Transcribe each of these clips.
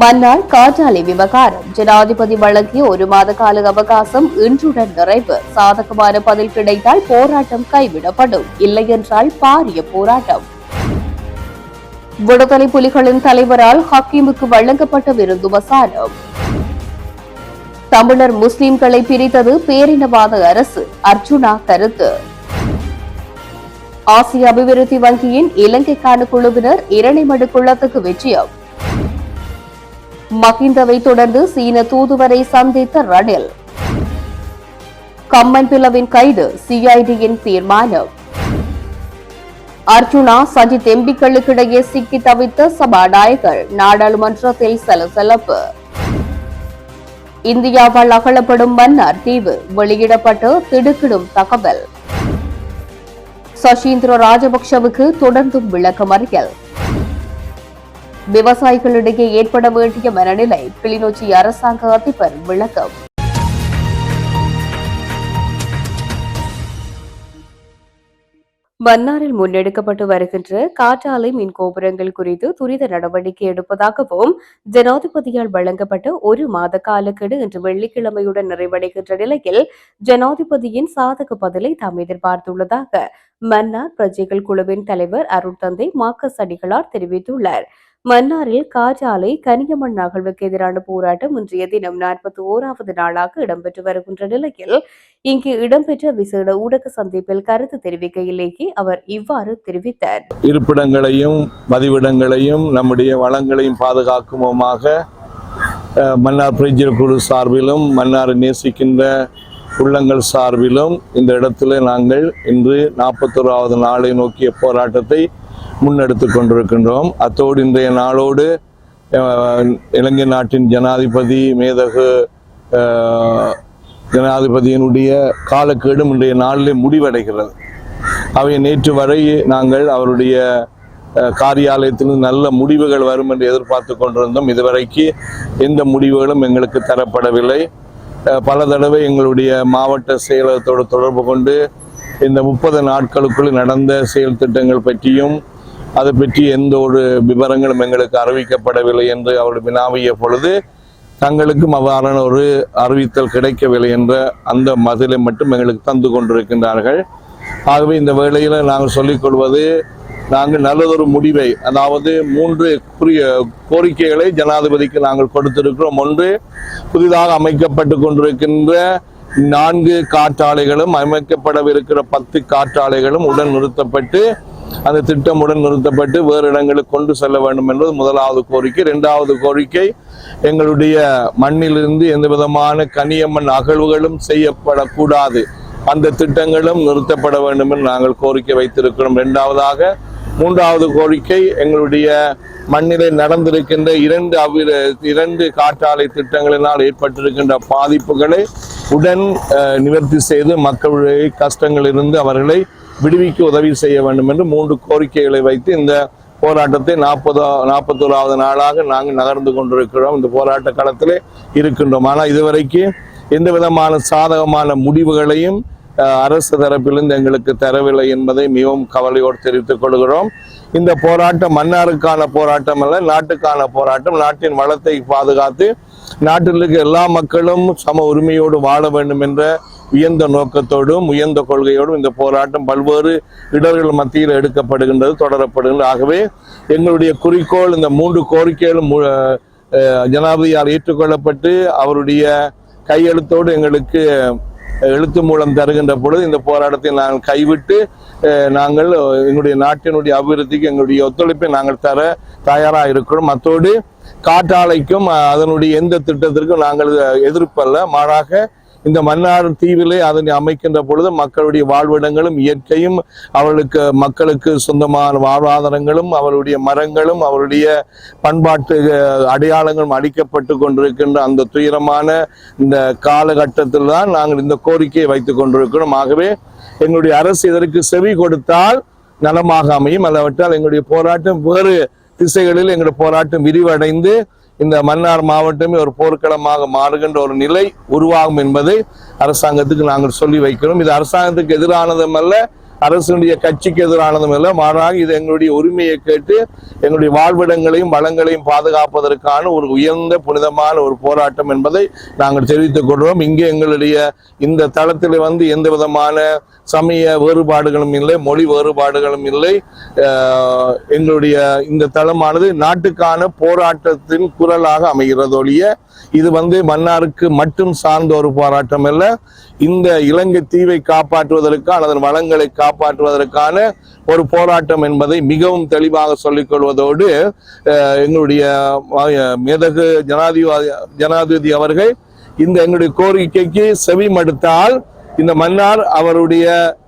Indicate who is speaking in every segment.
Speaker 1: மன்னார் காற்றாலை விவகாரம். ஜனாதிபதி வழங்கிய ஒரு மாத கால அவகாசம் இன்றுடன் நிறைவு. சாதகமான பதில் கிடைத்தால் போராட்டம் கைவிடப்படும். இல்லையென்றால் பாரிய போராட்டம். விடுதலை புலிகளின் தலைவரால் ஹக்கீமுக்கு வழங்கப்பட்ட விருது வசானம். தமிழர் முஸ்லிம்களை பிரித்தது பேரினவாத அரசு. அர்ஜுனா கருத்து. ஆசிய அபிவிருத்தி வங்கியின் இலங்கைக்கான குழுவினர் இரணைமடு குளத்துக்கு வெற்றியம் மகிந்தவை தொடர்ந்து சீன தூதுவரை சந்தித்த ரணில். கம்மன்பிளவின் கைது சிஐடியின் தீர்மானம். அர்ஜுனா சஜித் எம்பிக்களுக்கிடையே சிக்கி தவித்த சபாநாயகர் நாடாளுமன்றத்தில் சலசலப்பு இந்தியாவால் அகலப்படும் மன்னார் தீவு வெளியிடப்பட்ட திடுக்கிடும் தகவல். சசீந்திர ராஜபக்சவுக்கு தொடர்ந்தும் விளக்கமறியல். விவசாயிகளிடையே ஏற்பட வேண்டிய மனநிலை கிளிநொச்சி அரசாங்க அதிபர் விளக்கம். மன்னாரில் முன்னெடுக்கப்பட்டு வருகின்ற காற்றாலை மின் கோபுரங்கள் குறித்து துரித நடவடிக்கை எடுப்பதாகவும் ஜனாதிபதியால் வழங்கப்பட்ட ஒரு மாத காலக்கெடு இன்று வெள்ளிக்கிழமையுடன் நிறைவடைகின்ற நிலையில் ஜனாதிபதியின் சாதக பதிலை தாம் எதிர்பார்த்துள்ளதாக மன்னார் பிரஜைகள் குழுவின் தலைவர் அருட்தந்தை தந்தை மார்க்கஸ் அடிகளார் தெரிவித்துள்ளார். மன்னாரில் காற்றாலை கனியமண் அகழ்வுக்கு எதிரான போராட்டம் இன்றைய தினம் நாற்பத்தி ஓராவது நாளாக இடம்பெற்று வருகின்ற நிலையில் இங்கு இடம்பெற்ற விசேட ஊடக சந்திப்பில் கருத்து தெரிவிக்கையிலேயே அவர் இவ்வாறு தெரிவித்தார்.
Speaker 2: இருப்பிடங்களையும் மதிவிடங்களையும் நம்முடைய வளங்களையும் பாதுகாக்குமோமாக மன்னார் பிரிஜர் குழு சார்பிலும் மன்னாரை நேசிக்கின்ற உள்ளங்கள் சார்பிலும் இந்த இடத்துல நாங்கள் இன்று நாற்பத்தோராவது நாளை நோக்கிய போராட்டத்தை முன்னெடுத்து கொண்டிருக்கின்றோம். அத்தோடு இன்றைய நாளோடு இலங்கை நாட்டின் ஜனாதிபதி மேதகு ஜனாதிபதியினுடைய காலக்கேடும் இன்றைய நாளிலே முடிவடைகிறது. அவை நேற்று வரை நாங்கள் அவருடைய காரியாலயத்திலிருந்து நல்ல முடிவுகள் வரும் என்று எதிர்பார்த்து கொண்டிருந்தோம். இதுவரைக்கு எந்த முடிவுகளும் எங்களுக்கு தரப்படவில்லை. பல தடவை எங்களுடைய மாவட்ட செயலகத்தோடு தொடர்பு கொண்டு இந்த முப்பது நாட்களுக்குள் நடந்த செயல் திட்டங்கள் பற்றியும் அதை பற்றி எந்த ஒரு விவரங்களும் எங்களுக்கு அறிவிக்கப்படவில்லை என்று அவர்கள் வினாவிய பொழுது தங்களுக்கும் அவ்வாறான ஒரு அறிவித்தல் கிடைக்கவில்லை என்ற அந்த மதிலை மட்டும் எங்களுக்கு தந்து கொண்டிருக்கின்றார்கள். ஆகவே இந்த வேளையில் நாங்கள் சொல்லிக் கொள்வது நாங்கள் நல்லதொரு முடிவை அதாவது மூன்று குறிய கோரிக்கைகளை ஜனாதிபதிக்கு நாங்கள் கொடுத்திருக்கிறோம். ஒன்று புதிதாக அமைக்கப்பட்டு கொண்டிருக்கின்ற நான்கு காற்றாலைகளும் அமைக்கப்படவிருக்கிற பத்து காற்றாலைகளும் உடன் நிறுத்தப்பட்டு அந்த திட்டம் உடன் நிறுத்தப்பட்டு வேறு இடங்களுக்கு கொண்டு செல்ல வேண்டும் என்பது முதலாவது கோரிக்கை. இரண்டாவது கோரிக்கை எங்களுடைய மண்ணிலிருந்து எந்த விதமான கனியம்மன் அகழ்வுகளும் செய்யப்படக்கூடாது. அந்த திட்டங்களும் நிறுத்தப்பட வேண்டும் என்று நாங்கள் கோரிக்கை வைத்திருக்கிறோம். இரண்டாவதாக மூன்றாவது கோரிக்கை எங்களுடைய மண்ணிலே நடந்திருக்கின்ற இரண்டு அவிர இரண்டு காற்றாலை திட்டங்களினால் ஏற்பட்டிருக்கின்ற பாதிப்புகளை உடன் நிவர்த்தி செய்து மக்களுடைய கஷ்டங்களிலிருந்து அவர்களை விடுவிக்க உதவி செய்ய வேண்டும் என்று மூன்று கோரிக்கைகளை வைத்து இந்த போராட்டத்தை நாற்பது நாற்பத்தோராவது நாளாக நாங்கள் நகர்ந்து கொண்டிருக்கிறோம். இந்த போராட்ட களத்திலே இருக்கின்றோம். ஆனால் இதுவரைக்கு எந்த விதமான சாதகமான முடிவுகளையும் அரசு தரப்பிலிருந்து எங்களுக்கு தரவில்லை என்பதை மிகவும் கவலையோடு தெரிவித்துக் கொள்கிறோம். இந்த போராட்டம் மன்னாருக்கான போராட்டம் அல்ல நாட்டுக்கான போராட்டம். நாட்டின் வளத்தை பாதுகாத்து நாட்டில் இருக்க எல்லா மக்களும் சம உரிமையோடு வாழ வேண்டும் என்ற உயர்ந்த நோக்கத்தோடும் உயர்ந்த கொள்கையோடும் இந்த போராட்டம் பல்வேறு இடர்கள் மத்தியில் எடுக்கப்படுகின்றது தொடரப்படுகின்றது. ஆகவே எங்களுடைய குறிக்கோள் இந்த மூன்று கோரிக்கைகளும் மு- ஜனாதிபதியால் ஏற்றுக்கொள்ளப்பட்டு அவருடைய கையெழுத்தோடு எங்களுக்கு எழுத்து மூலம் தருகின்ற பொழுது இந்த போராட்டத்தை நாங்கள் கைவிட்டு நாங்கள் எங்களுடைய நாட்டினுடைய அபிவிருத்திக்கு எங்களுடைய ஒத்துழைப்பை நாங்கள் தர தயாராக இருக்கிறோம். அத்தோடு காற்றாலைக்கும் அதனுடைய எந்த திட்டத்திற்கும் நாங்கள் எதிர்ப்பல்ல. மாறாக இந்த மன்னார் தீவிலே அதனை அமைக்கின்ற பொழுது மக்களுடைய வாழ்விடங்களும் இயற்கையும் அவர்களுக்கு மக்களுக்கு சொந்தமான வாழ்வாதாரங்களும் அவருடைய மரங்களும் அவருடைய பண்பாட்டு அடையாளங்களும் அடிக்கப்பட்டு கொண்டிருக்கின்ற அந்த துயரமான இந்த காலகட்டத்தில் தான் நாங்கள் இந்த கோரிக்கையை வைத்துக் கொண்டிருக்கிறோம். ஆகவே எங்களுடைய அரசு இதற்கு செவி கொடுத்தால் நலமாக அமையும். அல்லவற்றால் எங்களுடைய போராட்டம் வேறு திசைகளில் எங்களுடைய போராட்டம் விரிவடைந்து இந்த மன்னார் மாவட்டமே ஒரு போர்க்களமாக மாறுகின்ற ஒரு நிலை உருவாகும் என்பதை அரசாங்கத்துக்கு நாங்கள் சொல்லி வைக்கிறோம். இது அரசாங்கத்துக்கு எதிரானதும் அல்ல அரசுடைய கட்சிக்கு எதிரானதும் இல்லை. மாறாக இது எங்களுடைய உரிமையை கேட்டு எங்களுடைய வாழ்விடங்களையும் வளங்களையும் பாதுகாப்பதற்கான ஒரு உயர்ந்த புனிதமான ஒரு போராட்டம் என்பதை நாங்கள் தெரிவித்துக் கொள்வோம் இங்கே எங்களுடைய இந்த தளத்தில் வந்து எந்த விதமான சமய வேறுபாடுகளும் இல்லை மொழி வேறுபாடுகளும் இல்லை. எங்களுடைய இந்த தளமானது நாட்டுக்கான போராட்டத்தின் குரலாக அமைகிறது ஒழிய இது வந்து மன்னாருக்கு மட்டும் சார்ந்த ஒரு போராட்டம் அல்ல. இந்த இலங்கை தீவை காப்பாற்றுவதற்கான அதன் வளங்களை காப்பாற்றுவதற்கான ஒரு போராட்டம் என்பதை மிகவும் தெளிவாக சொல்லிக் கொள்வதோடு எங்களுடைய மேதகு ஜனாதிபதி ஜனாதிபதி அவர்கள் இந்த எங்களுடைய கோரிக்கைக்கு செவி மடுத்தால் இந்த மன்னார் அவருடைய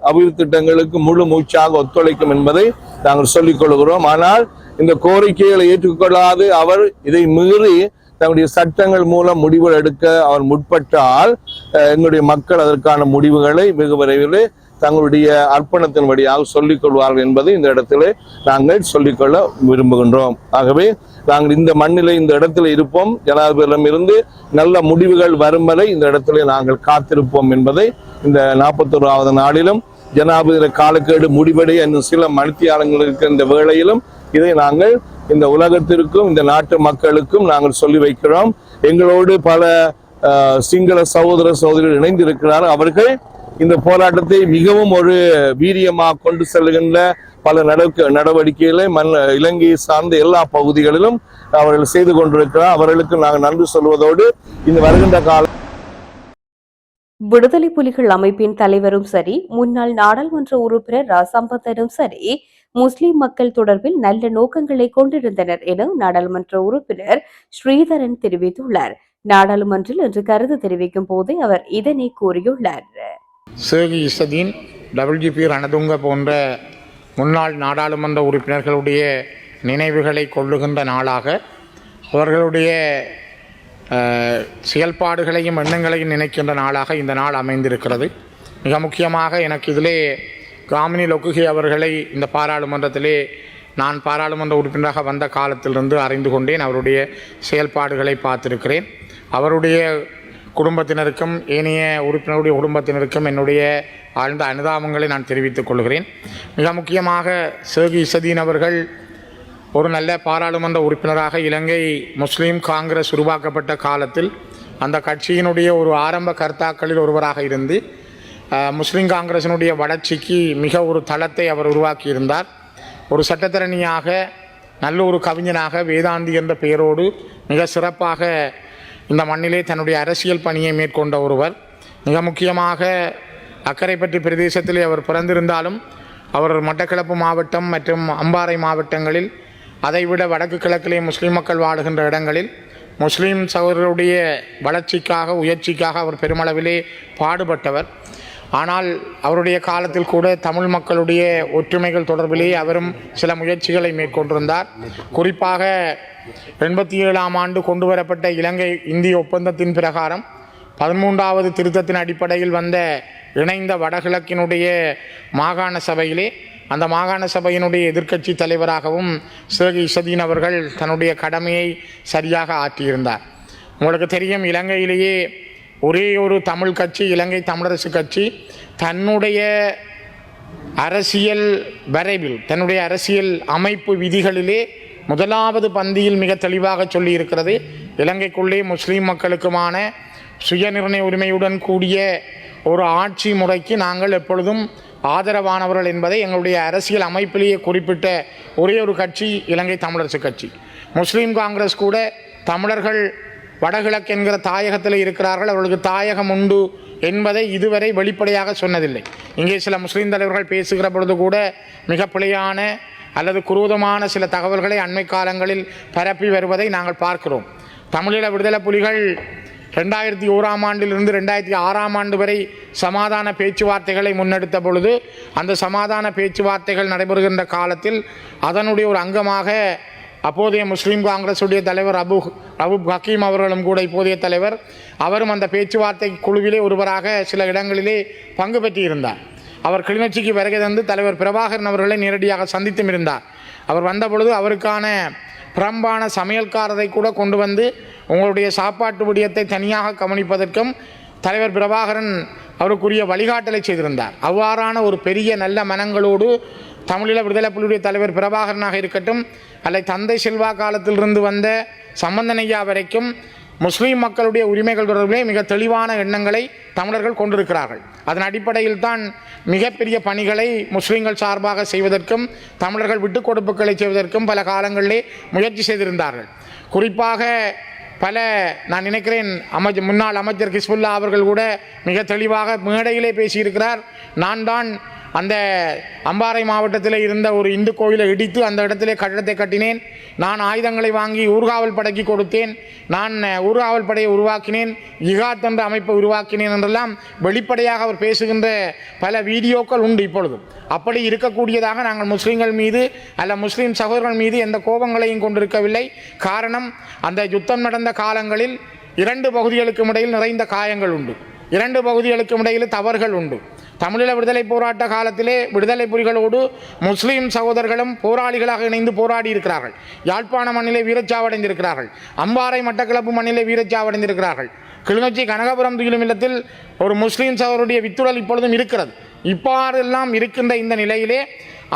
Speaker 2: அபிவிருத்தி திட்டங்களுக்கு முழு மூச்சாக ஒத்துழைக்கும் என்பதை நாங்கள் சொல்லிக் கொள்கிறோம். ஆனால் இந்த கோரிக்கைகளை ஏற்றுக்கொள்ளாது அவர் இதை மீறி தன்னுடைய சட்டங்கள் மூலம் முடிவுகள் எடுக்க அவர் முற்பட்டால் எங்களுடைய மக்கள் அதற்கான முடிவுகளை மிக விரைவில் தங்களுடைய அர்ப்பணத்தின் வழியாக சொல்லிக் கொள்வார்கள் என்பதை இந்த இடத்திலே நாங்கள் சொல்லிக்கொள்ள விரும்புகின்றோம். ஆகவே நாங்கள் இந்த மண்ணிலே இந்த இடத்துல இருப்போம். ஜனாதிபதியிடம் இருந்து நல்ல முடிவுகள் வரும் வரை இந்த இடத்திலே நாங்கள் காத்திருப்போம் என்பதை இந்த நாற்பத்தோராவது நாளிலும் ஜனாதிபதி காலக்கேடு முடிவடைய இன்னும் சில மணித்தியாலங்கள் இருக்கிற இந்த வேளையிலும் இதை நாங்கள் இந்த உலகத்திற்கும் இந்த நாட்டு மக்களுக்கும் நாங்கள் சொல்லி வைக்கிறோம். எங்களோடு பல சிங்கள சகோதர சகோதரிகள் இணைந்திருக்கிறார் அவர்கள் இந்த போராட்டத்தை மிகவும் ஒரு வீரியமாக கொண்டு செல்கின்ற பல நடக்க நடவடிக்கைகளை மண் இலங்கையை சார்ந்த எல்லா பகுதிகளிலும் அவர்கள் செய்து கொண்டிருக்கிறார். அவர்களுக்கு நாங்கள் நன்றி சொல்வதோடு இந்த வருகின்ற கால
Speaker 1: விடுதலை புலிகள் அமைப்பின் தலைவரும் சரி முன்னாள் நாடாளுமன்ற உறுப்பினர் ராசம்பத்தரும் சரி முஸ்லிம் மக்கள் தொடர்பில் நல்ல நோக்கங்களை கொண்டிருந்தனர் என நாடாளுமன்ற உறுப்பினர் ஸ்ரீதரன் தெரிவித்துள்ளார். நாடாளுமன்றில் இன்று கருத்து தெரிவிக்கும் போதே அவர் இதனை கூறியுள்ளார்.
Speaker 3: சேகி இசதீன் டபிள்யூபி ரணதுங்க போன்ற முன்னாள் நாடாளுமன்ற உறுப்பினர்களுடைய நினைவுகளை கொள்ளுகின்ற நாளாக அவர்களுடைய செயல்பாடுகளையும் எண்ணங்களையும் நினைக்கின்ற நாளாக இந்த நாள் அமைந்திருக்கிறது. மிக முக்கியமாக எனக்கு இதிலே காமினி லொக்குகி அவர்களை இந்த பாராளுமன்றத்திலே நான் பாராளுமன்ற உறுப்பினராக வந்த காலத்திலிருந்து அறிந்து கொண்டேன். அவருடைய செயல்பாடுகளை பார்த்திருக்கிறேன். அவருடைய குடும்பத்தினருக்கும் ஏனைய உறுப்பினருடைய குடும்பத்தினருக்கும் என்னுடைய ஆழ்ந்த அனுதாபங்களை நான் தெரிவித்துக் கொள்கிறேன். மிக முக்கியமாக சேகி இசதீன் அவர்கள் ஒரு நல்ல பாராளுமன்ற உறுப்பினராக இலங்கை முஸ்லீம் காங்கிரஸ் உருவாக்கப்பட்ட காலத்தில் அந்த கட்சியினுடைய ஒரு ஆரம்ப கர்த்தாக்களில் ஒருவராக இருந்து முஸ்லீம் காங்கிரசினுடைய வளர்ச்சிக்கு மிக ஒரு தளத்தை அவர் உருவாக்கியிருந்தார். ஒரு சட்டத்தரணியாக நல்ல ஒரு கவிஞனாக வேதாந்தி என்ற பெயரோடு மிக சிறப்பாக இந்த மண்ணிலே தன்னுடைய அரசியல் பணியை மேற்கொண்ட ஒருவர் மிக முக்கியமாக அக்கரைப்பட்டி பிரதேசத்திலே அவர் பிறந்திருந்தாலும் அவர் மட்டக்களப்பு மாவட்டம் மற்றும் அம்பாறை மாவட்டங்களில் அதைவிட வடக்கு கிழக்கிலே முஸ்லீம் மக்கள் வாழுகின்ற இடங்களில் முஸ்லீம் சகோதரருடைய வளர்ச்சிக்காக உயர்ச்சிக்காக அவர் பெருமளவிலே பாடுபட்டவர். ஆனால் அவருடைய காலத்தில் கூட தமிழ் மக்களுடைய ஒற்றுமைகள் தொடர்பிலே அவரும் சில முயற்சிகளை மேற்கொண்டிருந்தார். குறிப்பாக எண்பத்தி ஏழாம் ஆண்டு கொண்டு வரப்பட்ட இலங்கை இந்திய ஒப்பந்தத்தின் பிரகாரம் பதிமூன்றாவது திருத்தத்தின் அடிப்படையில் வந்த இணைந்த வடகிழக்கினுடைய மாகாண சபையிலே அந்த மாகாண சபையினுடைய எதிர்க்கட்சி தலைவராகவும் சிவகி இசதீன் அவர்கள் தன்னுடைய கடமையை சரியாக ஆற்றியிருந்தார். உங்களுக்கு தெரியும் இலங்கையிலேயே ஒரே ஒரு தமிழ் கட்சி இலங்கை தமிழரசு கட்சி தன்னுடைய அரசியல் வரைவில் தன்னுடைய அரசியல் அமைப்பு விதிகளிலே முதலாவது பந்தியில் மிக தெளிவாக சொல்லியிருக்கிறது இலங்கைக்குள்ளே முஸ்லீம் மக்களுக்குமான சுயநிர்ணய உரிமையுடன் கூடிய ஒரு ஆட்சி முறைக்கு நாங்கள் எப்பொழுதும் ஆதரவானவர்கள் என்பதை எங்களுடைய அரசியல் அமைப்பிலேயே குறிப்பிட்ட ஒரே ஒரு கட்சி இலங்கை தமிழரசு கட்சி. முஸ்லீம் காங்கிரஸ் கூட தமிழர்கள் வடகிழக்கு என்கிற தாயகத்தில் இருக்கிறார்கள் அவர்களுக்கு தாயகம் உண்டு என்பதை இதுவரை வெளிப்படையாக சொன்னதில்லை. இங்கே சில முஸ்லீம் தலைவர்கள் பேசுகிற பொழுது கூட மிக பிழையான அல்லது குரூதமான சில தகவல்களை அண்மை காலங்களில் பரப்பி வருவதை நாங்கள் பார்க்கிறோம். தமிழீழ விடுதலை புலிகள் ரெண்டாயிரத்தி ஓராம் ஆண்டிலிருந்து ரெண்டாயிரத்தி ஆறாம் ஆண்டு வரை சமாதான பேச்சுவார்த்தைகளை முன்னெடுத்த பொழுது அந்த சமாதான பேச்சுவார்த்தைகள் நடைபெறுகின்ற காலத்தில் அதனுடைய ஒரு அங்கமாக அப்போதைய முஸ்லீம் காங்கிரஸுடைய தலைவர் அபு அபுப் ஹக்கீம் அவர்களும் கூட இப்போதைய தலைவர் அவரும் அந்த பேச்சுவார்த்தை குழுவிலே ஒருவராக சில இடங்களிலே பங்கு பெற்றிருந்தார். அவர் கிளிநொச்சிக்கு வருகை தந்து தலைவர் பிரபாகரன் அவர்களை நேரடியாக சந்தித்தும் இருந்தார். அவர் வந்த பொழுது அவருக்கான புறம்பான சமையல்காரரை கூட கொண்டு வந்து உங்களுடைய சாப்பாட்டு விடயத்தை தனியாக கவனிப்பதற்கும் தலைவர் பிரபாகரன் அவருக்குரிய வழிகாட்டலை செய்திருந்தார். அவ்வாறான ஒரு பெரிய நல்ல மனங்களோடு தமிழீழ விடுதலை புலியுடைய தலைவர் பிரபாகரனாக இருக்கட்டும் அல்லது தந்தை செல்வா காலத்திலிருந்து வந்த சம்பந்தனையா வரைக்கும் முஸ்லீம் மக்களுடைய உரிமைகள் தொடர்பிலே மிக தெளிவான எண்ணங்களை தமிழர்கள் கொண்டிருக்கிறார்கள். அதன் அடிப்படையில் தான் மிகப்பெரிய பணிகளை முஸ்லீம்கள் சார்பாக செய்வதற்கும் தமிழர்கள் விட்டுக் கொடுப்புகளை செய்வதற்கும் பல காலங்களிலே முயற்சி செய்திருந்தார்கள். குறிப்பாக பல நான் நினைக்கிறேன் அமைச்சர் முன்னாள் அமைச்சர் கிஸ்புல்லா அவர்கள் கூட மிக தெளிவாக மேடையிலே பேசியிருக்கிறார். நான் தான் அந்த அம்பாறை மாவட்டத்தில் இருந்த ஒரு இந்து கோயிலை இடித்து அந்த இடத்திலே கட்டடத்தை கட்டினேன். நான் ஆயுதங்களை வாங்கி ஊர்காவல் படைக்கு கொடுத்தேன். நான் ஊர்காவல் படையை உருவாக்கினேன். இகாத் என்ற அமைப்பை உருவாக்கினேன் என்றெல்லாம் வெளிப்படையாக அவர் பேசுகின்ற பல வீடியோக்கள் உண்டு இப்பொழுதும் அப்படி இருக்கக்கூடியதாக நாங்கள் முஸ்லீம்கள் மீது அல்ல முஸ்லீம் சகோதரர்கள் மீது எந்த கோபங்களையும் கொண்டிருக்கவில்லை. காரணம் அந்த யுத்தம் நடந்த காலங்களில் இரண்டு பகுதிகளுக்கும் இடையில் நிறைந்த காயங்கள் உண்டு. இரண்டு பகுதிகளுக்கும் இடையில் தவறுகள் உண்டு. தமிழீழ விடுதலை போராட்ட காலத்திலே விடுதலை புலிகளோடு முஸ்லீம் சகோதரர்களும் போராளிகளாக இணைந்து போராடி இருக்கிறார்கள். யாழ்ப்பாண மண்ணிலே வீரச்சாவடைந்திருக்கிறார்கள். அம்பாறை மட்டக்களப்பு மண்ணிலே வீரச்சாவடைந்திருக்கிறார்கள். கிளிநொச்சி கனகபுரம் துயிலும் இல்லத்தில் ஒரு முஸ்லீம் சகோதருடைய வித்துடல் இப்பொழுதும் இருக்கிறது. இப்பாறெல்லாம் இருக்கின்ற இந்த நிலையிலே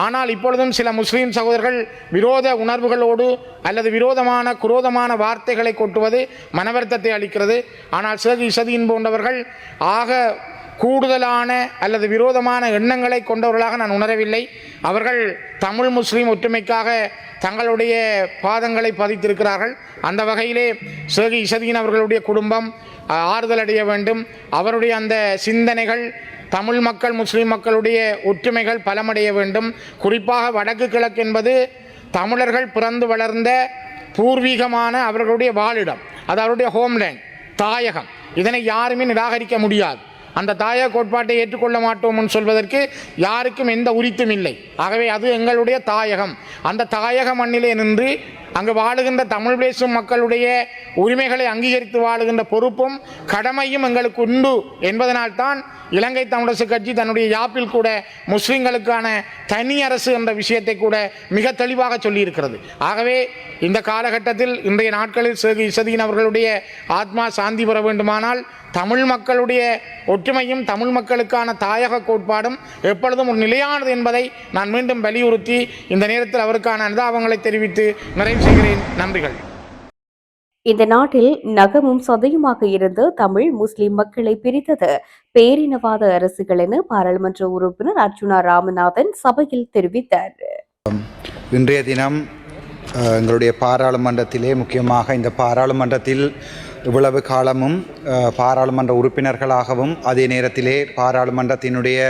Speaker 3: ஆனால் இப்பொழுதும் சில முஸ்லீம் சகோதரர்கள் விரோத உணர்வுகளோடு அல்லது விரோதமான குரோதமான வார்த்தைகளை கொட்டுவது மனவருத்தத்தை அளிக்கிறது. ஆனால் சிறகு இசதியின் போன்றவர்கள் ஆக கூடுதலான அல்லது விரோதமான எண்ணங்களை கொண்டவர்களாக நான் உணரவில்லை. அவர்கள் தமிழ் முஸ்லீம் ஒற்றுமைக்காக தங்களுடைய பாதங்களை பதித்திருக்கிறார்கள். அந்த வகையிலே சேகி இசதியின் அவர்களுடைய குடும்பம் ஆறுதல் அடைய வேண்டும். அவருடைய அந்த சிந்தனைகள் தமிழ் மக்கள் முஸ்லீம் மக்களுடைய ஒற்றுமைகள் பலமடைய வேண்டும். குறிப்பாக வடக்கு கிழக்கு என்பது தமிழர்கள் பிறந்து வளர்ந்த பூர்வீகமான அவர்களுடைய வாழிடம். அது அவருடைய ஹோம்லேண்ட் தாயகம். இதனை யாருமே நிராகரிக்க முடியாது. அந்த தாயக கோட்பாட்டை ஏற்றுக்கொள்ள மாட்டோம்னு சொல்வதற்கு யாருக்கும் எந்த உரித்தும் இல்லை. ஆகவே அது எங்களுடைய தாயகம். அந்த தாயக மண்ணிலே நின்று அங்கு வாழுகின்ற தமிழ் பேசும் மக்களுடைய உரிமைகளை அங்கீகரித்து வாழுகின்ற பொறுப்பும் கடமையும் எங்களுக்கு உண்டு என்பதனால்தான் இலங்கை தமிழரசு கட்சி தன்னுடைய யாப்பில் கூட முஸ்லிம்களுக்கான தனி அரசு என்ற விஷயத்தை கூட மிக தெளிவாக சொல்லியிருக்கிறது. ஆகவே இந்த காலகட்டத்தில் இன்றைய நாட்களில் சேகு இசதீன் அவர்களுடைய ஆத்மா சாந்தி பெற வேண்டுமானால் தமிழ் மக்களுடைய ஒற்றுமையும் தமிழ் மக்களுக்கான தாயக கோட்பாடும் எப்பொழுதும் ஒரு நிலையானது என்பதை நான் மீண்டும் வலியுறுத்தி இந்த நேரத்தில் அவருக்கான அனுதாபங்களை தெரிவித்து நிறைவு செய்கிறேன் நன்றிகள்.
Speaker 1: இந்த நாட்டில் நகமும் சதையுமாக இருந்து தமிழ் முஸ்லிம் மக்களை பிரித்தது பேரினவாத அரசுகள் என பாராளுமன்ற உறுப்பினர் அர்ச்சுனா ராமநாதன் சபையில் தெரிவித்தார்.
Speaker 4: இன்றைய தினம் எங்களுடைய பாராளுமன்றத்திலே முக்கியமாக இந்த பாராளுமன்றத்தில் இவ்வளவு காலமும் பாராளுமன்ற உறுப்பினர்களாகவும் அதே நேரத்திலே பாராளுமன்றத்தினுடைய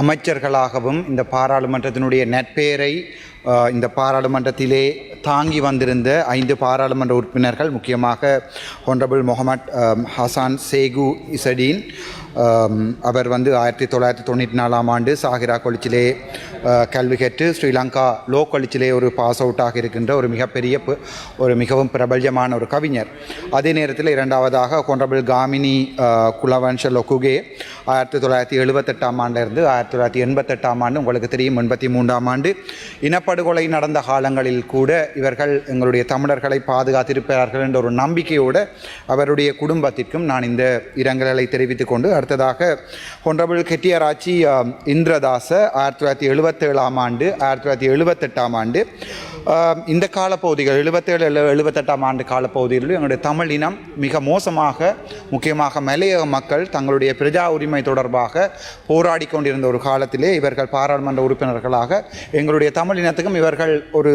Speaker 4: அமைச்சர்களாகவும் இந்த பாராளுமன்றத்தினுடைய நட்பெயரை இந்த பாராளுமன்றத்திலே தாங்கி வந்திருந்த ஐந்து பாராளுமன்ற உறுப்பினர்கள் முக்கியமாக ஹொனரபிள் முகமட் ஹசான் சேகு இசடீன் Um, அவர் வந்து ஆயிரத்தி தொள்ளாயிரத்தி தொண்ணூற்றி நாலாம் ஆண்டு சாகிரா கொலிச்சிலே uh, கல்வி கற்று ஸ்ரீலங்கா லோ கொலிச்சிலே ஒரு பாஸ் அவுட்டாக இருக்கின்ற ஒரு மிகப்பெரிய பு- ஒரு மிகவும் பிரபல்யமான ஒரு கவிஞர். அதே நேரத்தில் இரண்டாவதாக கொண்டபிள் காமினி uh, குலவன்ஷ லொகுகே ஆயிரத்தி தொள்ளாயிரத்தி எழுபத்தெட்டாம் ஆண்டிலிருந்து ஆயிரத்தி தொள்ளாயிரத்தி எண்பத்தெட்டாம் ஆண்டு உங்களுக்கு தெரியும் எண்பத்தி மூன்றாம் ஆண்டு. இனப்படுகொலை நடந்த காலங்களில் கூட இவர்கள் எங்களுடைய தமிழர்களை பாதுகாத்திருப்பார்கள் என்ற ஒரு நம்பிக்கையோடு அவருடைய குடும்பத்திற்கும் நான் இந்த இரங்கலை தெரிவித்துக் கொண்டு அடுத்ததாக ஹொனரபிள் கெட்டியராச்சி இந்திரதாச ஆயிரத்தி தொள்ளாயிரத்தி எழுபத்தேழாம் ஆண்டு ஆயிரத்தி தொள்ளாயிரத்தி எழுபத்தெட்டாம் ஆண்டு. இந்த காலப்பகுதிகள் எழுபத்தேழு எழு எழுபத்தெட்டாம் ஆண்டு காலப்பகுதிகளில் எங்களுடைய தமிழ் இனம் மிக மோசமாக முக்கியமாக மலையக மக்கள் தங்களுடைய பிரஜா உரிமை தொடர்பாக போராடி கொண்டிருந்த ஒரு காலத்திலே இவர்கள் பாராளுமன்ற உறுப்பினர்களாக எங்களுடைய தமிழ் இனத்துக்கும் இவர்கள் ஒரு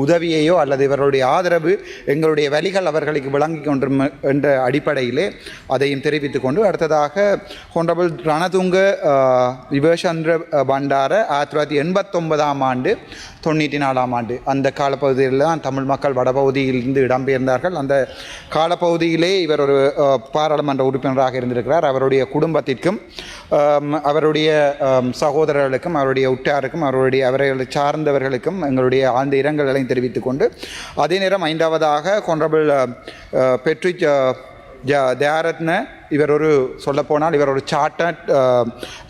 Speaker 4: உதவியையோ அல்லது இவர்களுடைய ஆதரவு எங்களுடைய வழிகள் அவர்களுக்கு விளங்கி கொண்டிரும் என்ற அடிப்படையிலே அதையும் தெரிவித்துக் கொண்டு அடுத்ததாக ஹொனரபிள் ரணதுங்க அஹ், பண்டார ஆயிரத்தி தொள்ளாயிரத்தி எண்பத்தொன்பதாம் ஆண்டு தொண்ணூற்றி நாலாம் ஆண்டு. அந்த காலப்பகுதியில் தான் தமிழ் மக்கள் வடபகுதியிலிருந்து இடம்பெயர்ந்தார்கள். அந்த காலப்பகுதியிலே இவர் ஒரு பாராளுமன்ற உறுப்பினராக இருந்திருக்கிறார். அவருடைய குடும்பத்திற்கும் அவருடைய சகோதரர்களுக்கும் அவருடைய உற்றாருக்கும் அவருடைய அவர்களை சார்ந்தவர்களுக்கும் எங்களுடைய ஆழ்ந்த இரங்கல்களையும் தெரிவித்துக் கொண்டு அதே நேரம் ஐந்தாவதாக கொன்றபிள் பெற்றி ஜ தயாரத்ன இவர் ஒரு சொல்லப்போனால் இவர் ஒரு சார்ட்டர்ட்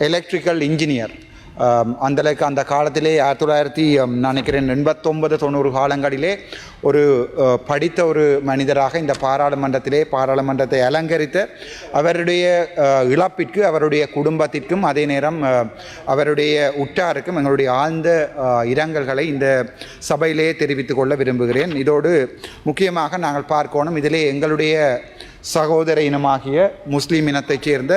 Speaker 4: எலக்ட்ரிக்கல் இன்ஜினியர். அந்தளவுக்கு அந்த காலத்திலே ஆயிரத்தி தொள்ளாயிரத்தி நான் நினைக்கிறேன் எண்பத்தொன்பது தொண்ணூறு காலங்களிலே ஒரு படித்த ஒரு மனிதராக இந்த பாராளுமன்றத்திலே பாராளுமன்றத்தை அலங்கரித்த அவருடைய இழப்பிற்கு அவருடைய குடும்பத்திற்கும் அதே நேரம் அவருடைய உற்றாருக்கும் எங்களுடைய ஆழ்ந்த இரங்கல்களை இந்த சபையிலே தெரிவித்துக் கொள்ள விரும்புகிறேன். இதோடு முக்கியமாக நாங்கள் பார்க்கணும் இதிலே எங்களுடைய சகோதர இனமாகிய முஸ்லீம் இனத்தைச் சேர்ந்த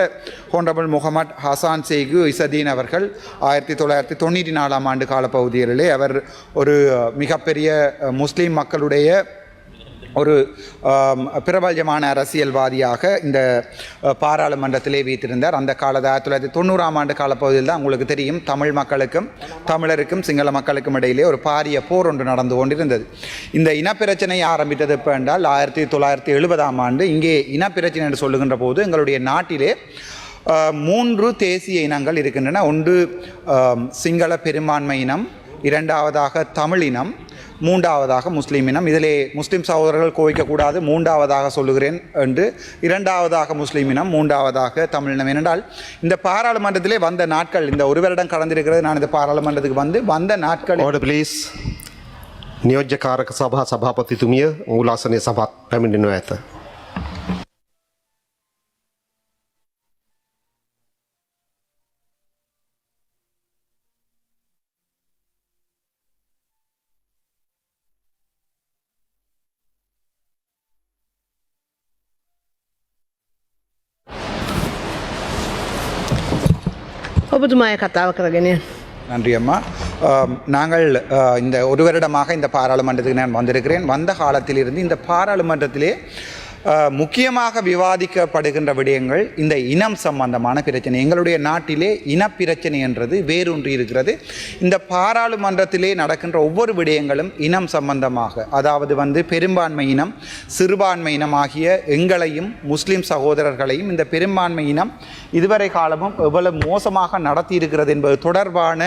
Speaker 4: ஹோண்டபிள் முகமட் ஹசான் செய்கு இசதீன் அவர்கள் ஆயிரத்தி தொள்ளாயிரத்தி தொண்ணூற்றி நாலாம் ஆண்டு காலப்பகுதிகளிலே அவர் ஒரு மிகப்பெரிய முஸ்லீம் மக்களுடைய ஒரு பிரபல்யமான அரசியல்வாதியாக இந்த பாராளுமன்றத்திலே வீத்திருந்தார் அந்த காலத்து ஆயிரத்தி தொள்ளாயிரத்தி தொண்ணூறாம் ஆண்டு காலப்பகுதியில் தான் உங்களுக்கு தெரியும் தமிழ் மக்களுக்கும் தமிழருக்கும் சிங்கள மக்களுக்கும் இடையிலே ஒரு பாரிய போர் ஒன்று நடந்து கொண்டிருந்தது. இந்த இனப்பிரச்சனை ஆரம்பித்தது எப்போ என்றால் ஆயிரத்தி தொள்ளாயிரத்தி எழுபதாம் ஆண்டு இங்கே இனப்பிரச்சனை என்று சொல்லுகின்ற போது எங்களுடைய நாட்டிலே மூன்று தேசிய இனங்கள் இருக்கின்றன. ஒன்று சிங்கள பெரும்பான்மை இனம் இரண்டாவதாக தமிழ் இனம் மூன்றாவதாக முஸ்லீம் இனம் இதிலே முஸ்லீம் சகோதரர்கள் கோவிக்கக்கூடாது மூன்றாவதாக சொல்லுகிறேன் என்று இரண்டாவதாக முஸ்லீம் இனம் மூன்றாவதாக தமிழ் இனம் ஏனென்றால் இந்த பாராளுமன்றத்திலே வந்த நாட்கள் இந்த ஒரு வருடம் கடந்திருக்கிறது நான் இந்த பாராளுமன்றத்துக்கு வந்து வந்த நாட்கள்
Speaker 5: ඕඩ පලිස් නියෝජ්‍ය කාරක සභහ සභාපතිතුමිය මූලාසනය සභත් පැමිණෙනව ඇත.
Speaker 6: ඔබතුමාය කතාව කරගෙන යන්න.
Speaker 4: நன்றி அம்மா ஆம், நாங்கள் ஆ, இந்த ஒரு வருடமாக இந்த பாராளுமன்றத்துக்கு நான் வந்திருக்கிறேன் வந்த காலத்திலிருந்து இந்த பாராளுமன்றத்திலே ஆ, முக்கியமாக விவாதிக்கப்படுகின்ற விடயங்கள் இந்த இனம் சம்பந்தமான பிரச்சனை. எங்களுடைய நாட்டிலே இனப்பிரச்சனை என்றது வேரூன்றி இருக்கிறது. இந்த பாராளுமன்றத்திலே நடக்கின்ற ஒவ்வொரு விடயங்களும் இனம் சம்பந்தமாக அதாவது வந்து பெரும்பான்மை இனம் சிறுபான்மை இனம் ஆகிய எங்களையும் முஸ்லீம் சகோதரர்களையும் இந்த பெரும்பான்மை இனம் இதுவரை காலமும் எவ்வளவு மோசமாக நடத்தி இருக்கிறது என்பது தொடர்பான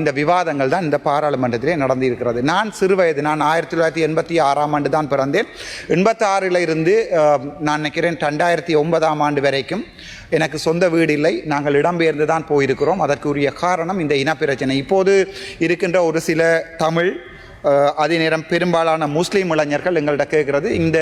Speaker 4: இந்த விவாதங்கள் தான் இந்த பாராளுமன்றத்திலே நடந்திருக்கிறது. நான் சிறு வயது நான் ஆயிரத்தி தொள்ளாயிரத்தி எண்பத்தி ஆறாம் ஆண்டு தான் பிறந்தேன். எண்பத்தி ஆறில் இருந்து இருந்து நான் நினைக்கிறேன் ரெண்டாயிரத்தி ஒன்பதாம் ஆண்டு வரைக்கும் எனக்கு சொந்த வீடு இல்லை. நாங்கள் இடம்பெயர்ந்து தான் போயிருக்கிறோம். அதற்குரிய காரணம் இந்த இனப்பிரச்சனை. இப்போது இருக்கின்ற ஒரு சில தமிழ் அதே நேரம் பெரும்பாலான முஸ்லீம் இளைஞர்கள் எங்கள்கிட்ட கேட்கிறது இந்த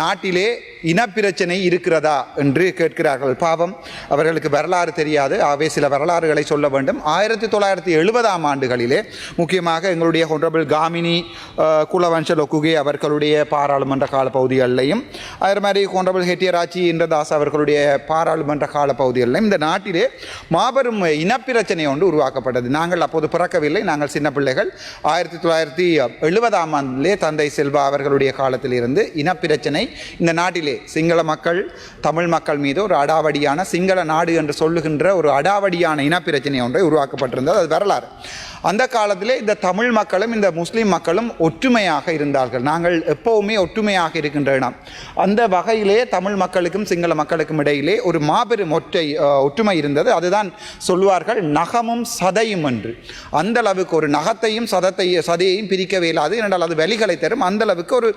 Speaker 4: நாட்டிலே இனப்பிரச்சனை இருக்கிறதா என்று கேட்கிறார்கள். பாவம் அவர்களுக்கு வரலாறு தெரியாது. ஆகவே சில வரலாறுகளை சொல்ல வேண்டும். ஆயிரத்தி தொள்ளாயிரத்தி எழுபதாம் ஆண்டுகளிலே முக்கியமாக எங்களுடைய ஹொன்றபிள் காமினி அஹ், லொக்குகே அவர்களுடைய பாராளுமன்ற கால பகுதிகளிலையும் அதே மாதிரி ஹொன்றபிள் ஹெட்டியராச்சி இந்திரதாஸ் அவர்களுடைய பாராளுமன்ற கால பகுதிகளிலும் இந்த நாட்டிலே மாபெரும் இனப்பிரச்சனை ஒன்று உருவாக்கப்பட்டது. நாங்கள் அப்போது பிறக்கவில்லை. நாங்கள் சின்ன பிள்ளைகள். ஆயிரத்தி தொள்ளாயிரத்தி எழுபதாம் ஆண்டிலே தந்தை செல்வா அவர்களுடைய காலத்திலிருந்து இனப்பிரச்சனை இந்த நாட்டில் சிங்கள மக்கள் தமிழ் மக்கள் மீது ஒரு அடாவடியான சிங்கள நாடு என்று சொல்லுகின்ற ஒரு அடாவடியான இனப்பிரச்சனை ஒன்றை உருவாக்கப்பட்டிருந்தது. அது வரலாறு. அந்த காலத்திலே இந்த தமிழ் மக்களும் இந்த முஸ்லீம் மக்களும் ஒற்றுமையாக இருந்தார்கள். நாங்கள் எப்பவுமே ஒற்றுமையாக இருக்கின்ற இடம் அந்த வகையிலே தமிழ் மக்களுக்கும் சிங்கள மக்களுக்கும் இடையிலே ஒரு மாபெரும் ஒற்றை ஒற்றுமை இருந்தது. அதுதான் சொல்வார்கள் நகமும் சதையும் என்று. அந்த அளவுக்கு ஒரு நகத்தையும் சதத்தை சதையையும் பிரிக்கவே இல்லாது என்றால் அது வலிகளை தரும். அந்த அளவுக்கு ஒரு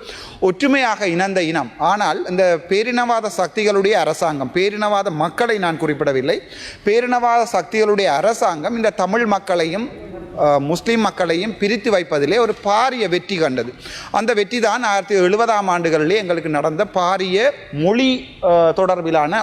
Speaker 4: ஒற்றுமையாக இணைந்த இனம். ஆனால் இந்த பேரினவாத சக்திகளுடைய அரசாங்கம் பேரினவாத மக்களை நான் குறிப்பிடவில்லை. பேரினவாத சக்திகளுடைய அரசாங்கம் இந்த தமிழ் மக்களையும் முஸ்லீம் மக்களையும் பிரித்து வைப்பதிலே ஒரு பாரிய வெற்றி கண்டது. அந்த வெற்றி தான் ஆயிரத்தி எழுபதாம் ஆண்டுகளிலே எங்களுக்கு நடந்த பாரிய மொழி தொடர்பிலான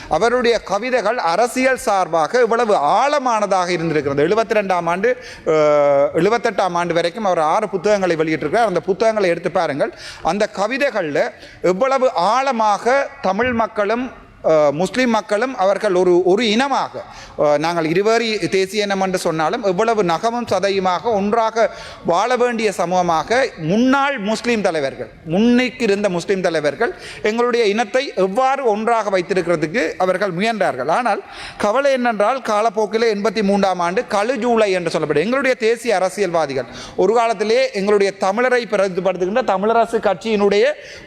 Speaker 4: அவருடைய கவிதைகள் அரசியல் சார்பாக இவ்வளவு ஆழமானதாக இருந்திருக்கிறது. எழுபத்தி ரெண்டாம் ஆண்டு எழுபத்தெட்டாம் ஆண்டு வரைக்கும் அவர் ஆறு புத்தகங்களை வெளியிட்டிருக்கிறார். அந்த புத்தகங்களை எடுத்து பாருங்கள். அந்த கவிதைகளில் எவ்வளவு ஆழமாக தமிழ் மக்களும் முஸ்லீம் மக்களும் அவர்கள் ஒரு ஒரு இனமாக. நாங்கள் இருவரி தேசிய இனம் என்று சொன்னாலும் எவ்வளவு நகமும் சதையுமாக ஒன்றாக வாழ வேண்டிய சமூகமாக முன்னாள் முஸ்லீம் தலைவர்கள் முன்னைக்கு இருந்த முஸ்லீம் தலைவர்கள் எங்களுடைய இனத்தை எவ்வாறு ஒன்றாக வைத்திருக்கிறதுக்கு அவர்கள் முயன்றார்கள். ஆனால் கவலை என்னென்றால் காலப்போக்கில் எண்பத்தி மூன்றாம் ஆண்டு கழு ஜூலை என்று சொல்லப்படும் எங்களுடைய தேசிய அரசியல்வாதிகள் ஒரு காலத்திலே எங்களுடைய தமிழரை பிரதிபடுத்துகின்ற தமிழரசு கட்சியினுடைய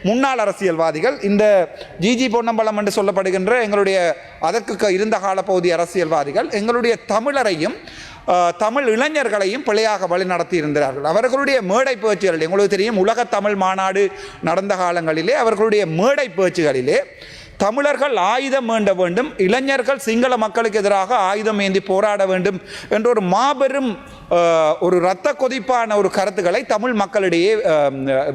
Speaker 4: முன்னாள் அரசியல்வாதிகள் இந்த ஜிஜி பொன்னம்பலம் என்று சொல்லப்படுகின்ற எங்களுடைய அதற்கு க- இருந்த காலப்பகுதி அரசியல்வாதிகள் எங்களுடைய தமிழரையும் தமிழ் இளைஞர்களையும் பிழையாக வழி நடத்தி இருந்தார்கள் அவர்களுடைய மேடை பேச்சுகளில் எங்களுக்கு தெரியும் உலக தமிழ் மாநாடு நடந்த காலங்களிலே அவர்களுடைய மேடை பேச்சுகளிலே தமிழர்கள் ஆயுதம் வேண்ட வேண்டும் இளைஞர்கள் சிங்கள மக்களுக்கு எதிராக ஆயுதம் ஏந்தி போராட வேண்டும் என்ற ஒரு மாபெரும் ஒரு இரத்த கொதிப்பான ஒரு கருத்துக்களை தமிழ் மக்களிடையே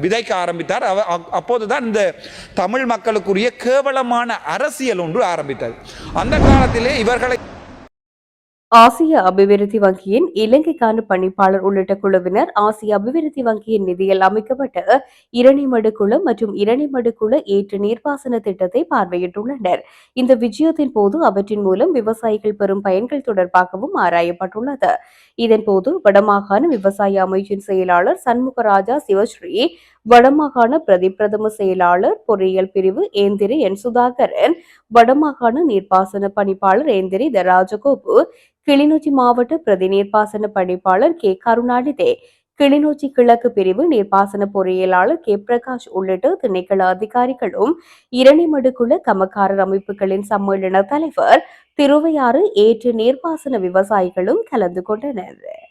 Speaker 4: விதைக்க ஆரம்பித்தார். அவ அப்- அப்போதுதான் இந்த தமிழ் மக்களுக்குரிய கேவலமான அரசியல் ஒன்று ஆரம்பித்தது. அந்த காலத்திலே இவர்களை
Speaker 1: ஆசிய அபிவிருத்தி வங்கியின் இலங்கைக்கான பணிப்பாளர் உள்ளிட்ட குழுவினர் ஆசிய அபிவிருத்தி வங்கியின் நிதியில் அமைக்கப்பட்ட இரணிமடு குளம் மற்றும் இரணிமடு குள ஏற்று நீர்ப்பாசன திட்டத்தை பார்வையிட்டுள்ளனர். இந்த விஜயத்தின் போது அவற்றின் மூலம் விவசாயிகள் பெறும் பயன்கள் தொடர்பாகவும் ஆராயப்பட்டுள்ளது. இதன்போது வடமாகாண விவசாய அமைச்சின் செயலாளர் சண்முகராஜா சிவஸ்ரீ வடமாகாண பிரதி பிரதம செயலாளர் பொறியியல் பிரிவு ஏந்திரி என். சுதாகரன் வடமாகாண நீர்ப்பாசன பணிப்பாளர் ஏந்திரி த ராஜகோபு கிளிநொச்சி மாவட்ட பிரதி நீர்ப்பாசன பணிப்பாளர் கே. கருணாநிதி கிளிநொச்சி கிழக்கு பிரிவு நீர்ப்பாசன பொறியியலாளர் கே. பிரகாஷ் உள்ளிட்ட திணைக்கள அதிகாரிகளும் இரணிமடுக்குள்ள கமக்காரர் அமைப்புகளின் சம்மேளன தலைவர் திருவையாறு ஏற்று நீர்ப்பாசன விவசாயிகளும் கலந்து கொண்டனர்.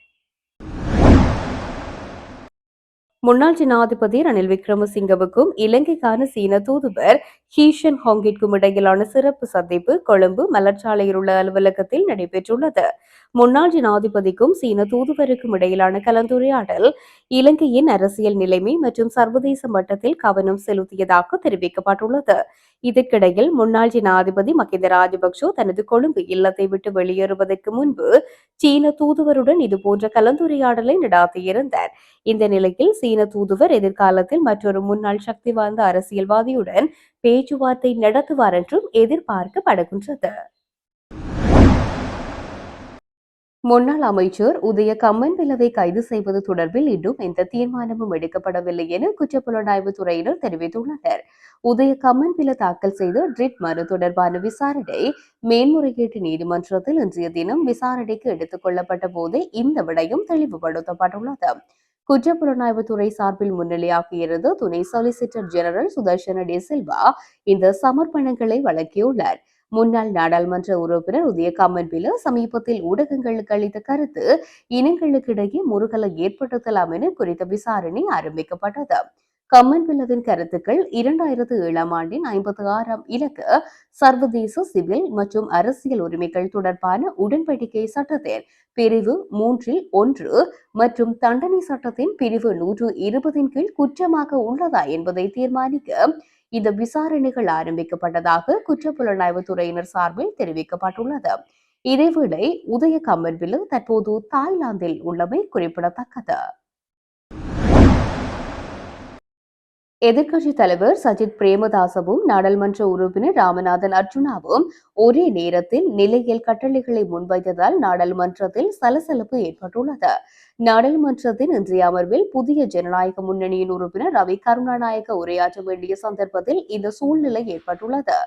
Speaker 1: முன்னாள் ஜனாதிபதி ரணில் விக்ரமசிங்கவுக்கும் இலங்கைக்கான சீன தூதுவர் ஹீஷன் ஹாங்கிற்கும் இடையிலான சிறப்பு சந்திப்பு கொழும்பு மலர்ச்சாலையில் உள்ள அலுவலகத்தில் நடைபெற்றுள்ளது. முன்னாள் ஜனாதிபதிக்கும் சீன தூதுவருக்கும் இடையிலான கலந்துரையாடல் இலங்கையின் அரசியல் நிலைமை மற்றும் சர்வதேச மட்டத்தில் கவனம் செலுத்தியதாக தெரிவிக்கப்பட்டுள்ளது. இதற்கிடையில் முன்னாள் ஜனாதிபதி மகிந்த ராஜபக்சோ தனது கொழும்பு இல்லத்தை விட்டு வெளியேறுவதற்கு முன்பு சீன தூதுவருடன் இதுபோன்ற கலந்துரையாடலை நடாத்தியிருந்தார். இந்த நிலையில் சீன தூதுவர் எதிர்காலத்தில் மற்றொரு முன்னாள் சக்தி வாய்ந்த அரசியல்வாதியுடன் பேச்சுவார்த்தை நடத்துவார் என்றும் எதிர்பார்க்கப்படுகின்றது. முன்னாள் அமைச்சர் உதய கம்மன்பிலவை கைது செய்வது தொடர்பில் இன்னும் எந்த தீர்மானமும் எடுக்கப்படவில்லை என குற்றப்புலனாய்வு துறையினர் தெரிவித்துள்ளனர். உதய கம்மன்பில தாக்கல் செய்த ட்ரிட் மனு தொடர்பான விசாரணை மேன்முறையீட்டு நீதிமன்றத்தில் இன்றைய தினம் விசாரணைக்கு எடுத்துக் கொள்ளப்பட்ட போதே இந்த விடயம் தெளிவுபடுத்தப்பட்டுள்ளது. குற்றப்புலனாய்வு துறை சார்பில் முன்னிலையாகியிருந்த துணை சொலிசிட்டர் ஜெனரல் சுதர்ஷன டி சில்வா இந்த சமர்ப்பணங்களை வழங்கியுள்ளார். முன்னாள் நாடாளுமன்ற உறுப்பினர் உதயகாமன் காமன்பில சமீபத்தில் ஊடகங்களுக்கு அளித்த கருத்து இனங்களுக்கிடையே முருகலை ஏற்படுத்தலாம் என குறித்த விசாரணை ஆரம்பிக்கப்பட்டது. கம்மன்பில்லவின் கருத்துக்கள் இரண்டாயிரத்து ஏழாம் ஆண்டின் ஐம்பத்தி ஆறாம் இலக்கு சர்வதேச சிவில் மற்றும் அரசியல் உரிமைகள் தொடர்பான உடன்படிக்கை சட்டத்தின் பிரிவு மூன்றில் ஒன்று மற்றும் தண்டனை சட்டத்தின் பிரிவு நூற்று இருபதின் கீழ் குற்றமாக உள்ளதா என்பதை தீர்மானிக்க இந்த விசாரணைகள் ஆரம்பிக்கப்பட்டதாக குற்றப்புலனாய்வு துறையினர் சார்பில் தெரிவிக்கப்பட்டுள்ளது. இதேவேளை உதய கம்மன்பில்லு தற்போது தாய்லாந்தில் உள்ளமை குறிப்பிடத்தக்கது. எதிர்க்கட்சித் தலைவர் சஜித் பிரேமதாசவும் நாடாளுமன்ற உறுப்பினர் ராமநாதன் அர்ஜுனாவும் ஒரே நேரத்தில் நிலையில் கட்டளைகளை முன்வைத்ததால் நாடாளுமன்றத்தில் சலசலப்பு ஏற்பட்டுள்ளது. நாடாளுமன்றத்தின் இன்றைய அமர்வில் புதிய ஜனநாயக முன்னணியின் உறுப்பினர் ரவி கருணாநாயக உரையாற்ற வேண்டிய சந்தர்ப்பத்தில் இந்த சூழ்நிலை ஏற்பட்டுள்ளது.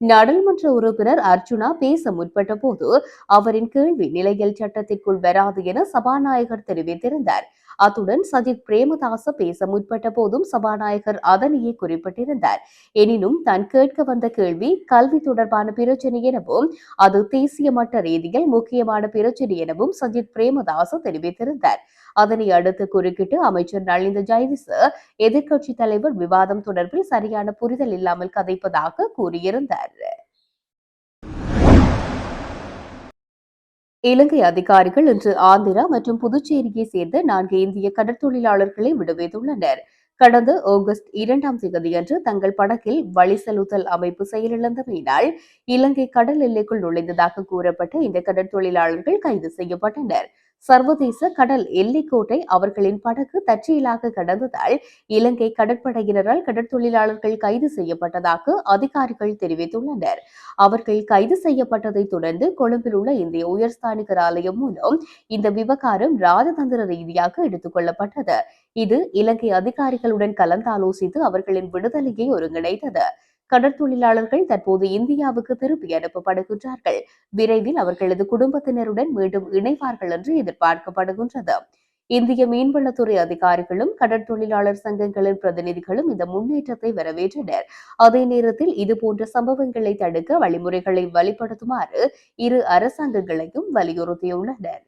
Speaker 1: நாடாளுமன்ற உறுப்பினர் அர்ஜுனா பேச முற்பட்ட போது அவரின் கேள்வி நிலையில் சட்டத்திற்குள் வராது என சபாநாயகர் தெரிவித்திருந்தார். அத்துடன் சஜித் பிரேமதாச பேச முற்பட்ட போதும் சபாநாயகர் அதனையே குறிப்பிட்டிருந்தார். எனினும் தான் கேட்க வந்த கேள்வி கல்வி தொடர்பான பிரச்சனை எனவும் அது தேசிய மட்ட ரீதியில் முக்கியமான பிரச்சனை எனவும் சஜித் பிரேமதாச தெரிவித்திருந்தார். அதனை அடுத்து குறுக்கிட்டு அமைச்சர் நளிந்த ஜெயதிச எதிர்க்கட்சி தலைவர் விவாதம் தொடர்பில் சரியான புரிதல் இல்லாமல் கதைப்பதாக கூறியிருந்தார். இலங்கை அதிகாரிகள் இன்று ஆந்திரா மற்றும் புதுச்சேரியை சேர்ந்த நான்கு இந்திய கடற்தொழிலாளர்களை விடுவித்துள்ளனர். கடந்த ஆகஸ்ட் இரண்டாம் தேதியன்று தங்கள் படகில் வழி செலுத்தல் அமைப்பு செயலிழந்தமையினால் இலங்கை கடல் எல்லைக்குள் நுழைந்ததாக கூறப்பட்ட இந்த கடற்தொழிலாளர்கள் கைது செய்யப்பட்டனர். சர்வதேச கடல் எல்லைக்கோட்டை அவர்களின் படகு தற்செயலாக கடந்ததால் இலங்கை கடற்படையினரால் கடற்தொழிலாளர்கள் கைது செய்யப்பட்டதாக அதிகாரிகள் தெரிவித்துள்ளனர். அவர்கள் கைது செய்யப்பட்டதை தொடர்ந்து கொழும்பில் உள்ள இந்திய உயர்ஸ்தானிகர் ஆலயம் மூலம் இந்த விவகாரம் ராஜதந்திர ரீதியாக எடுத்துக் கொள்ளப்பட்டது. இது இலங்கை அதிகாரிகளுடன் கலந்தாலோசித்து அவர்களின் விடுதலையை ஒருங்கிணைத்தது. கடற்தொழிலாளர்கள் தற்போது இந்தியாவுக்கு திருப்பி அனுப்பப்படுகின்றார்கள். விரைவில் அவர்களது குடும்பத்தினருடன் மீண்டும் இணைவார்கள் என்று எதிர்பார்க்கப்படுகின்றது. இந்திய மீன்வளத்துறை அதிகாரிகளும் கடற்தொழிலாளர் சங்கங்களின் பிரதிநிதிகளும் இந்த முன்னேற்றத்தை வரவேற்றனர். அதே நேரத்தில் இதுபோன்ற சம்பவங்களை தடுக்க வழிமுறைகளை வழிப்படுத்துமாறு இரு அரசாங்கங்களையும் வலியுறுத்தியுள்ளனர்.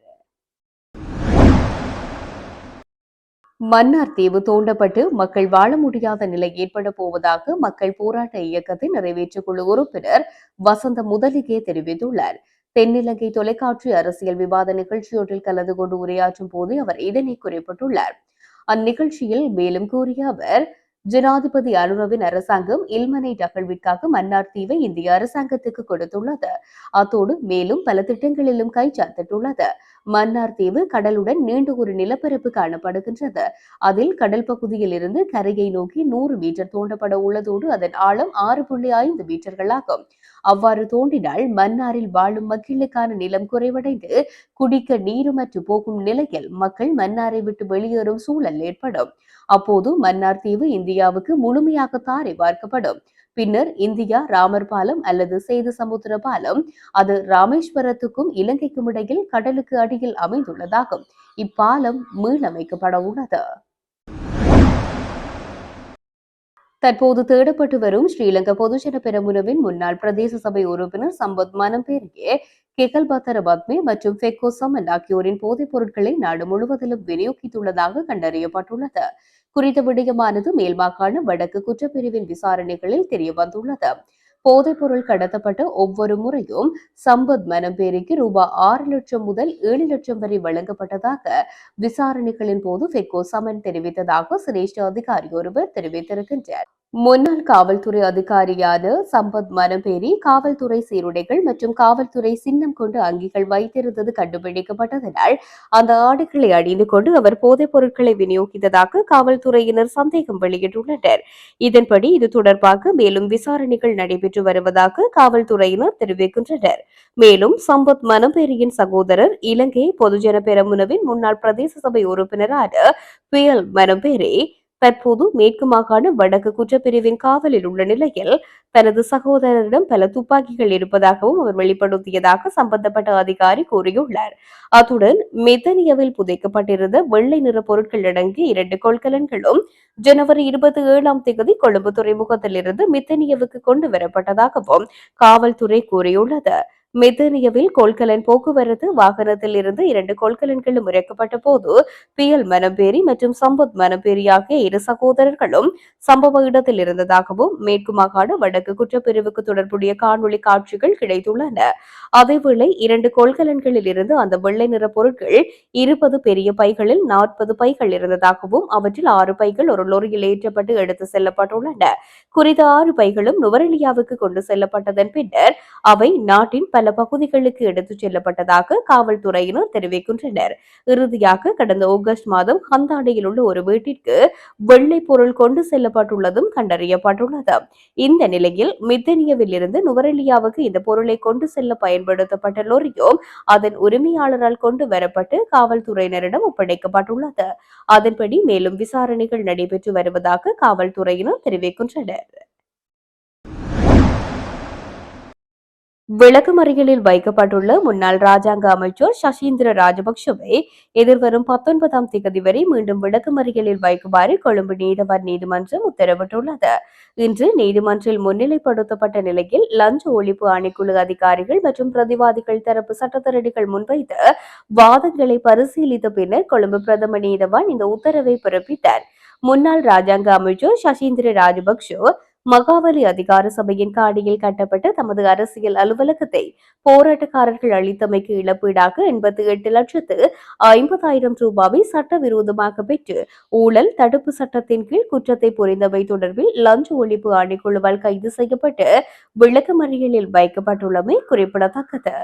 Speaker 1: மன்னார் தீவு தோண்டப்பட்டு மக்கள் வாழ முடியாத நிலை ஏற்பட போவதாக மக்கள் போராட்ட இயக்கத்தின் நிறைவேற்றுக் குழு உறுப்பினர் வசந்த முதலிகே தெரிவித்துள்ளார். தென்னிலங்கை தொலைக்காட்சி அரசியல் விவாத நிகழ்ச்சியொன்றில் கலந்து கொண்டு உரையாற்றும் போது அவர் இதனை குறிப்பிட்டுள்ளார். அந்நிகழ்ச்சியில் மேலும் கூறிய அவர் ஜனாதிபதி அனுரவின் அரசாங்கம் இல்மனை டகழ்விற்காக மன்னார் தீவை இந்திய அரசாங்கத்துக்கு கொடுத்துள்ளது. அத்தோடு மேலும் பல திட்டங்களிலும் கைச்சாத்திட்டுள்ளது மன்னார் தீவு கடலுடன் நீண்ட ஒரு நிலப்பரப்பு காணப்படுகின்றது. அதில் கடல் பகுதியில் இருந்து கரையை நோக்கி நூறு மீட்டர் தோண்டப்பட உள்ளதோடு அதன் ஆழம் ஆறு புள்ளி ஐந்து மீட்டர்களாகும். அவ்வாறு தோண்டினால் மன்னாரில் வாழும் மக்களுக்கான நிலம் குறைவடைந்து குடிக்க நீருமற்று போகும் நிலையில் மக்கள் மன்னாரை விட்டு வெளியேறும் சூழல் ஏற்படும். அப்போது மன்னார் தீவு இந்தியாவுக்கு முழுமையாக தாரை பார்க்கப்படும். பின்னர் இந்தியா ராமர் பாலம் அல்லது சேது சமுத்திர பாலம் அது ராமேஸ்வரத்துக்கும் இலங்கைக்கும் இடையில் கடலுக்கு அடியில் அமைந்துள்ளதாகும். இப்பாலம் மீளமைக்கப்பட உள்ளது தற்போது தேடப்பட்டு வரும் ஸ்ரீலங்கா பொதுஜன பெரமுனவின் முன்னாள் பிரதேச சபை உறுப்பினர் சம்பத் மனம்பேரியே கெகல் பத்தர பத்மே மற்றும் ஃபெக்கோசமன் ஆகியோரின் போதைப் பொருட்களை நாடு முழுவதிலும் விநியோகித்துள்ளதாக கண்டறியப்பட்டுள்ளது. குறித்த விடயமானது மேல் மாகாண வடக்கு குற்றப்பிரிவின் விசாரணைகளில் தெரியவந்துள்ளது. போதைப்பொருள் கடத்தப்பட்ட ஒவ்வொரு முறையும் சம்பத் மனம்பேரிக்கு ரூபாய் ஆறு லட்சம் முதல் ஏழு லட்சம் வரை வழங்கப்பட்டதாக விசாரணைகளின் போது ஃபெக்கோ சமன் தெரிவித்ததாக சிரேஷ்ட அதிகாரி ஒருவர் தெரிவித்திருக்கின்றார். முன்னாள் காவல்துறை அதிகாரியான சம்பத் மனம்பேரி காவல்துறை சீருடைகள் மற்றும் காவல்துறை சின்னம் கொண்டு அங்கிகள் வைத்திருந்தது கண்டுபிடிக்கப்பட்டதனால் அந்த ஆடைகளை அணிந்து கொண்டு அவர் போதைப் பொருட்களை விநியோகித்ததாக காவல்துறையினர் சந்தேகம் வெளியிட்டுள்ளனர். இதன்படி இது தொடர்பாக மேலும் விசாரணைகள் நடைபெற்று வருவதாக காவல்துறையினர் தெரிவிக்கின்றனர். மேலும் சம்பத் மனம்பேரியின் சகோதரர் இலங்கை பொதுஜன பெரமுனவின் முன்னாள் பிரதேச சபை உறுப்பினரான பியல் மனம்பேரி தற்போது மேற்கு மாகாண வடக்கு குற்றப்பிரிவின் காவலில் உள்ள நிலையில் தனது சகோதரரிடம் பல துப்பாக்கிகள் இருப்பதாகவும் அவர் வெளிப்படுத்தியதாக சம்பந்தப்பட்ட அதிகாரி கூறியுள்ளார். அத்துடன் மெத்தனியாவில் புதைக்கப்பட்டிருந்த வெள்ளை நிற பொருட்கள் அடங்கிய இரண்டு கொள்கலன்களும் ஜனவரி இருபத்தி ஏழாம் தேதி கொழும்பு துறைமுகத்திலிருந்து மித்தனியாவுக்கு கொண்டு வரப்பட்டதாகவும் காவல்துறை கூறியுள்ளது. மெத்தனியாவில் கொள்கலன் போக்குவரத்து வாகனத்தில் இருந்து இரண்டு கொள்கலன்களும் இறக்கப்பட்ட போது பியல் மனம்பேரி மற்றும் சம்பத் மனம்பேரி ஆகிய இரு சகோதரர்களும் சம்பவ இடத்தில் இருந்ததாகவும் மேற்கு மாகாண வடக்கு குற்றப்பிரிவுக்கு தொடர்புடைய காணொளி காட்சிகள் கிடைத்துள்ளன. அதேவேளை இரண்டு கொள்கலன்களில் இருந்து அந்த வெள்ளை நிற பொருட்கள் இருபது பெரிய பைகளில் நாற்பது பைகள் இருந்ததாகவும் அவற்றில் ஆறு பைகள் ஒரு லொரியில் ஏற்றப்பட்டு எடுத்து செல்லப்பட்டுள்ளன. குறித்த ஆறு பைகளும் நுவரெலியாவுக்கு கொண்டு செல்லப்பட்டதன் பின்னர் அவை நாட்டின் பல பல பகுதிகளுக்கு எடுத்துச் செல்லப்பட்டதாக காவல்துறையினர் தெரிவிக்கின்றனர். இறுதியாக கடந்த ஆகஸ்ட் மாதம் ஹந்தாடியில் உள்ள ஒரு வீட்டிற்கு வெள்ளை பொருள் கொண்டு செல்லப்பட்டுள்ளதும் கண்டறியப்பட்டுள்ளது. இந்த நிலையில் மித்தனியவில் இருந்து நுவரெலியாவுக்கு இந்த பொருளை கொண்டு செல்ல பயன்படுத்தப்பட்ட லொரியும் அதன் உரிமையாளரால் கொண்டு வரப்பட்டு காவல்துறையினரிடம் ஒப்படைக்கப்பட்டுள்ளது. அதன்படி மேலும் விசாரணைகள் நடைபெற்று வருவதாக காவல்துறையினர் தெரிவிக்கின்றனர். விளக்குமறியலில் வைக்கப்பட்டுள்ள முன்னாள் ராஜாங்க அமைச்சர் சசீந்திர ராஜபக்ஷவை எதிர்வரும் பத்தொன்பதாம் தேதி வரை மீண்டும் விளக்குமறியலில் வைக்குமாறு கொழும்பு நீதவான் நீதிமன்றம் உத்தரவிட்டுள்ளது. இன்று நீதிமன்றில் முன்னிலைப்படுத்தப்பட்ட நிலையில் லஞ்ச ஒழிப்பு ஆணைக்குழு அதிகாரிகள் மற்றும் பிரதிவாதிகள் தரப்பு சட்டத்தரணிகள் முன்வைத்த வாதங்களை பரிசீலித்த பின்னர் கொழும்பு பிரதம நீதவான் இந்த உத்தரவை பிறப்பித்தார். முன்னாள் ராஜாங்க அமைச்சர் சசீந்திர ராஜபக்ஷ மகாவலி அதிகார சபையின் காடியில் கட்டப்பட்ட தமது அரசியல் அலுவலகத்தை போராட்டக்காரர்கள் அளித்தமைக்கு இழப்பீடாக எண்பத்தி எட்டு லட்சத்து ஐம்பதாயிரம் ரூபாவை சட்டவிரோதமாக பெற்று ஊழல் தடுப்பு சட்டத்தின் கீழ் குற்றத்தை புரிந்தவை தொடர்பில் லஞ்ச ஒழிப்பு ஆணைக்குழுவால் கைது செய்யப்பட்டு விளக்கமறியலில் வைக்கப்பட்டுள்ளமை குறிப்பிடத்தக்கது.